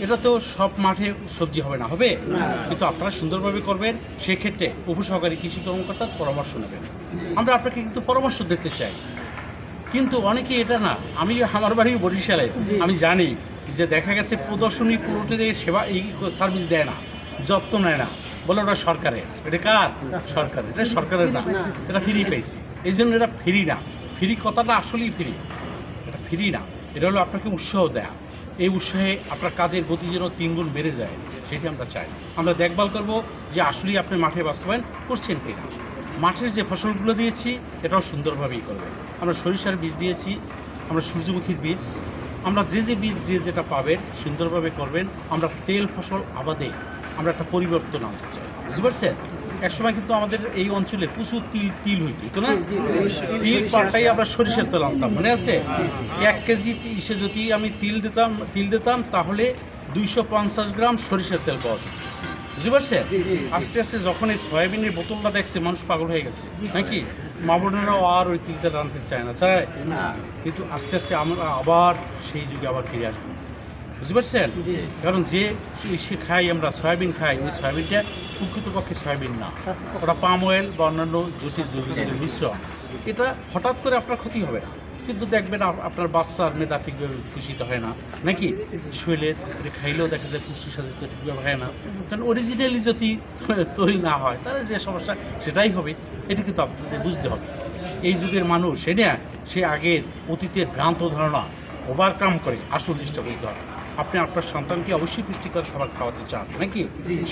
এটা তো সব মাঠে সবজি হবে না হবে? কিন্তু আপনারা সুন্দরভাবে করবেন সেক্ষেত্রে উপসহকারী কৃষি কর্মকর্তার পরামর্শ নেবেন। আমরা আপনাকে কিন্তু পরামর্শ দিতে চাই। কিন্তু অনেকে এটা না আমি আমার বাড়ি বরিশালে আমি জানি যে দেখা গেছে প্রদর্শনী প্লটের সেবা এই সার্ভিস দেয় না যত্ন নেয় না। বলে ওটা সরকারের। এটা কার? সরকারের এটা সরকারের না। এটা ফ্রি পেয়েছি। এই জন্য এটা ফ্রি না। ফ্রি কথাটা আসলেই ফ্রি। এটা ফ্রি না। এটা হলো আপনাকে উৎসাহ দেয়া। এই উৎসাহে আপনার কাজের গতি যেন তিনগুণ বেড়ে যায়, সেটি আমরা চাই। আমরা দেখভাল করব যে আসলেই আপনি মাঠে বাস্তবায়ন করছেন কিনা। মাঠের যে ফসলগুলো দিয়েছি, এটাও সুন্দরভাবেই করবেন। আমরা সরিষার বীজ দিয়েছি, আমরা সূর্যমুখীর বীজ। আমরা যে যে বীজ যে যেটা পাবেন, সুন্দরভাবে করবেন। আমরা তেল ফসল আবাদে আমরা একটা পরিবর্তন আনতে চাই। বুঝতে পারছেন? একসময় কিন্তু আমাদের এই অঞ্চলে প্রচুর তিল তিল হইত তো না? তিল পাল্টাই আমরা সরিষার তেল আনতাম মনে আছে? এক কেজি ইসে যদি আমি তিল দিতাম তিল দিতাম তাহলে দুইশো পঞ্চাশ গ্রাম সরিষার তেল পাওয়া যেত। বুঝতে পারছে আস্তে আস্তে যখন এই সয়াবিনের বোতলটা দেখছে মানুষ পাগল হয়ে গেছে নাকি? মা বোনেরাও আর ওই তিলটা রাঁধতে চায় না চায়? কিন্তু আস্তে আস্তে আমরা আবার সেই যুগে আবার ফিরে আসব। বুঝতে পারছেন? কারণ যে সে খাই আমরা সয়াবিন খাই ওই সয়াবিনটা প্রকৃতপক্ষে সয়াবিন না। ওটা পাম অয়েল বা অন্যান্য জটিল জৈবিক মিশ্রণ। এটা হঠাৎ করে আপনার ক্ষতি হবে না। কিন্তু দেখবেন আপনার বাচ্চার মেধা ঠিকভাবে পুষিত হয় না। নাকি? এটা খাইলেও দেখা যায় পুষ্টির সাথে তো ঠিকভাবে হয় না। কারণ অরিজিনালি যদি তৈরি না হয় তাহলে যে সমস্যা সেটাই হবে। এটা কিন্তু আপনাদের বুঝতে হবে। এই যুগের মানুষ এটা সে আগের অতীতের ভ্রান্ত ধারণা ওভারকাম করে। আসল জিনিসটা বুঝতে হবে। আপনি আপনার সন্তানকে অবশ্যই পুষ্টিকর খাবার খাওয়াতে চান নাকি?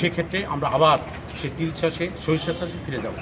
সেক্ষেত্রে আমরা আবার সে তিল চাষে সরিষা চাষে ফিরে যাব।